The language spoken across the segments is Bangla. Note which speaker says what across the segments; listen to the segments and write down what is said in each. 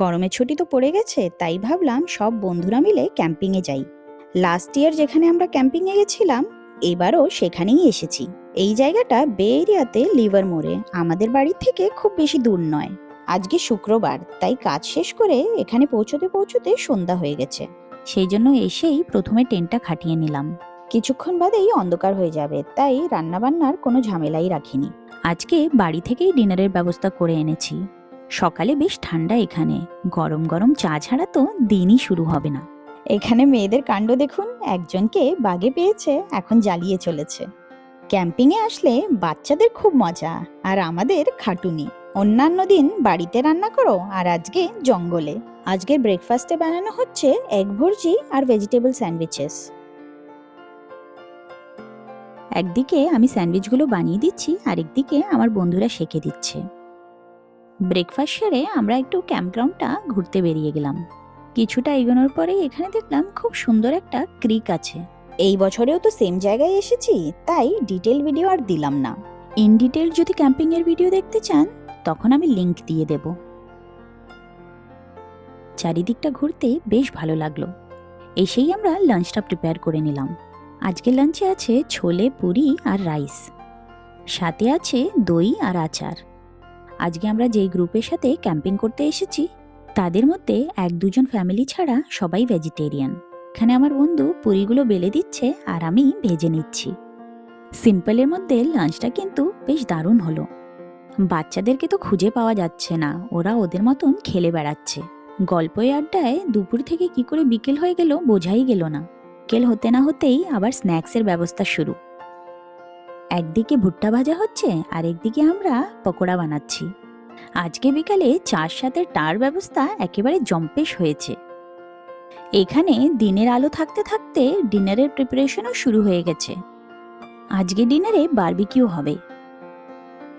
Speaker 1: গরমের ছুটি তো পড়ে গেছে, তাই ভাবলাম সব বন্ধুরা মিলে ক্যাম্পিংয়ে যাই। লাস্ট ইয়ার যেখানে আমরা ক্যাম্পিংয়ে গেছিলাম, এবারও সেখানেই এসেছি। এই জায়গাটা বে এরিয়াতে লিভার মোড়ে আমাদের বাড়ি থেকে খুব বেশি দূর নয়। আজকে শুক্রবার, তাই কাজ শেষ করে এখানে পৌঁছতে পৌঁছতে সন্ধ্যা হয়ে গেছে। সেই জন্য এসেই প্রথমে টেন্টটা খাটিয়ে নিলাম। কিছুক্ষণ বাদেই অন্ধকার হয়ে যাবে, তাই রান্নাবান্নার কোনো ঝামেলাই রাখিনি। আজকে বাড়ি থেকেই ডিনারের ব্যবস্থা করে এনেছি। সকালে বেশ ঠান্ডা এখানে। গরম গরম চা ছাড়া তো দিনই শুরু হবে না। এখানে মেয়েদের কাণ্ড দেখুন, একজনকে বাগে পেয়েছে, এখন জ্বালিয়ে চলেছে। ক্যাম্পিংয়ে আসলে বাচ্চাদের খুব মজা, আর আমাদের খাটুনি। অন্যান্য দিন বাড়িতে রান্না করো, আর আজকে জঙ্গলে। আজকের ব্রেকফাস্টে বানানো হচ্ছে এগ ভুর্জি আর ভেজিটেবল স্যান্ডউইচেস একদিকে আমি স্যান্ডউইচগুলো বানিয়ে দিচ্ছি আর একদিকে আমার বন্ধুরা শেখে দিচ্ছে। ব্রেকফাস্ট সেরে আমরা একটু ক্যাম্পগ্রাউন্ডটা ঘুরতে বেরিয়ে গেলাম। কিছুটা এগোনোর পরে এখানে দেখলাম খুব সুন্দর একটা ক্রিক আছে। এই বছরেও তো সেম জায়গায় এসেছি, তাই ডিটেল ভিডিও আর দিলাম না। ইন ডিটেল যদি ক্যাম্পিং এর ভিডিও দেখতে চান, তখন আমি লিংক দিয়ে দেব। চারিদিকটা ঘুরতে বেশ ভালো লাগল। এসেই আমরা লাঞ্চটা প্রিপেয়ার করে নিলাম। আজকের লাঞ্চে আছে ছোলে, পুরি আর রাইস সাথে আছে দই আর আচার। আজকে আমরা যেই গ্রুপের সাথে ক্যাম্পিং করতে এসেছি, তাদের মধ্যে এক দুজন ফ্যামিলি ছাড়া সবাই ভেজিটেরিয়ান এখানে আমার বন্ধু পুরিগুলো বেলে দিচ্ছে আর আমি ভেজে নিচ্ছি। সিম্পলের মধ্যে লাঞ্চটা কিন্তু বেশ দারুণ হলো। বাচ্চাদেরকে তো খুঁজে পাওয়া যাচ্ছে না, ওরা ওদের মতন খেলে বেড়াচ্ছে। গল্পে আড্ডায় দুপুর থেকে কি করে বিকেল হয়ে গেল বোঝাই গেল না। বিকেল হতে না হতেই আবার স্ন্যাক্সের ব্যবস্থা শুরু। একদিকে ভুট্টা ভাজা হচ্ছে আর একদিকে আমরা পকোড়া বানাচ্ছি। আজকে বিকালে চার সাথে টার ব্যবস্থা একেবারে জম্পেশ হয়েছে। এখানে দিনের আলো থাকতে থাকতে ডিনারের প্রিপারেশনও শুরু হয়ে গেছে। আজকে ডিনারে বারবিকিউ হবে।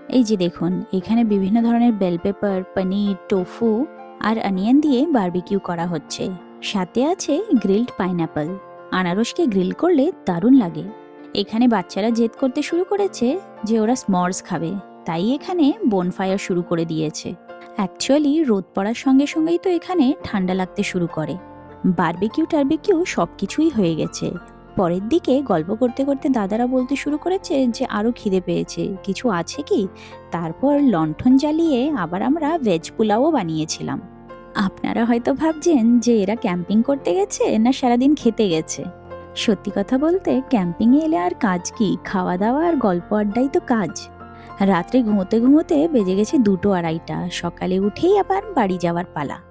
Speaker 1: এই যে দেখুন, এখানে বিভিন্ন ধরনের বেল পেপার, পনির, টোফু আর অনিয়ন দিয়ে বারবিকিউ করা হচ্ছে। সাথে আছে গ্রিলড পাইনাপল। আনারসকে গ্রিল করলে দারুণ লাগে। এখানে বাচ্চারা জেদ করতে শুরু করেছে যে ওরা স্মর্স খাবে। তাই এখানে বনফায়ার শুরু করে দিয়েছে। অ্যাকচুয়ালি রোদ পড়ার সঙ্গে সঙ্গেই তো এখানে ঠান্ডা লাগতে শুরু করে। বারবিকিউ টারবিকিউ সব কিছুই হয়ে গেছে। পরের দিকে গল্প করতে করতে দাদারা বলতে শুরু করেছে যে আরও খিদে পেয়েছে। কিছু আছে কি? তারপর লণ্ঠন জ্বালিয়ে আবার আমরা ভেজ পোলাও বানিয়েছিলাম। আপনারা হয়তো ভাবছেন যে এরা ক্যাম্পিং করতে গেছে না সারাদিন খেতে গেছে। সত্যি কথা বলতে ক্যাম্পিংয়ে এলে আর কাজ কি? খাওয়া দাওয়া আর গল্প আড্ডাই তো কাজ। রাত্রে ঘুমোতে ঘুমোতে বেজে গেছে দুটো আড়াইটা। সকালে উঠেই আবার বাড়ি যাওয়ার পালা।